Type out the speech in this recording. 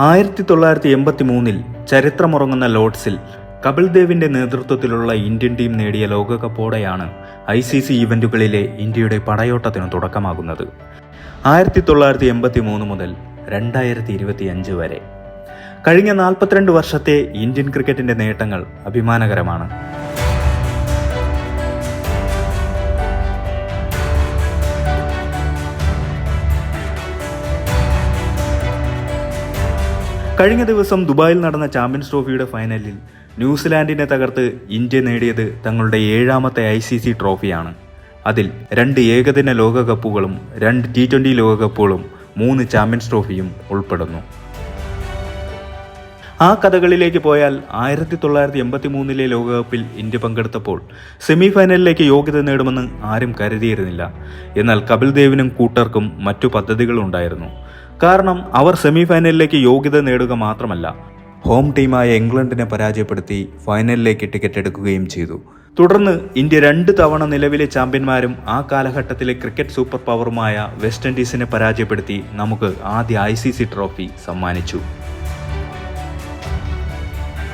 ആയിരത്തി തൊള്ളായിരത്തി എൺപത്തി മൂന്നിൽ ചരിത്രമുറങ്ങുന്ന ലോർഡ്സിൽ കപിൽ ദേവിന്റെ നേതൃത്വത്തിലുള്ള ഇന്ത്യൻ ടീം നേടിയ ലോകകപ്പോടെയാണ് ഐ സി സി ഇവന്റുകളിലെ ഇന്ത്യയുടെ പടയോട്ടത്തിന് തുടക്കമാകുന്നത്. ആയിരത്തി തൊള്ളായിരത്തി എൺപത്തി മൂന്ന് മുതൽ രണ്ടായിരത്തി ഇരുപത്തി അഞ്ച് വരെ. കഴിഞ്ഞ നാൽപ്പത്തിരണ്ട് വർഷത്തെ ഇന്ത്യൻ ക്രിക്കറ്റിന്റെ നേട്ടങ്ങൾ അഭിമാനകരമാണ്. കഴിഞ്ഞ ദിവസം ദുബായിൽ നടന്ന ചാമ്പ്യൻസ് ട്രോഫിയുടെ ഫൈനലിൽ ന്യൂസിലാൻഡിനെ തകർത്ത് ഇന്ത്യ നേടിയത് തങ്ങളുടെ ഏഴാമത്തെ ഐ സി സി ട്രോഫിയാണ്. അതിൽ രണ്ട് ഏകദിന ലോകകപ്പുകളും രണ്ട് ടി ട്വന്റി ലോകകപ്പുകളും മൂന്ന് ചാമ്പ്യൻസ് ട്രോഫിയും ഉൾപ്പെടുന്നു. ആ കഥകളിലേക്ക് പോയാൽ ആയിരത്തി തൊള്ളായിരത്തി എൺപത്തി മൂന്നിലെ ലോകകപ്പിൽ ഇന്ത്യ പങ്കെടുത്തപ്പോൾ സെമി ഫൈനലിലേക്ക് യോഗ്യത നേടുമെന്ന് ആരും കരുതിയിരുന്നില്ല. എന്നാൽ കപിൽ ദേവിനും കൂട്ടർക്കും മറ്റു പദ്ധതികളുണ്ടായിരുന്നു. കാരണം അവർ സെമിഫൈനലിലേക്ക് യോഗ്യത നേടുക മാത്രമല്ല ഹോം ടീമായ ഇംഗ്ലണ്ടിനെ പരാജയപ്പെടുത്തി ഫൈനലിലേക്ക് ടിക്കറ്റ് എടുക്കുകയും ചെയ്തു. തുടർന്ന് ഇന്ത്യ രണ്ട് തവണ നിലവിലെ ചാമ്പ്യന്മാരും ആ കാലഘട്ടത്തിലെ ക്രിക്കറ്റ് സൂപ്പർ പവറുമായ വെസ്റ്റ് ഇൻഡീസിനെ പരാജയപ്പെടുത്തി നമുക്ക് ആദ്യ ഐ ട്രോഫി സമ്മാനിച്ചു.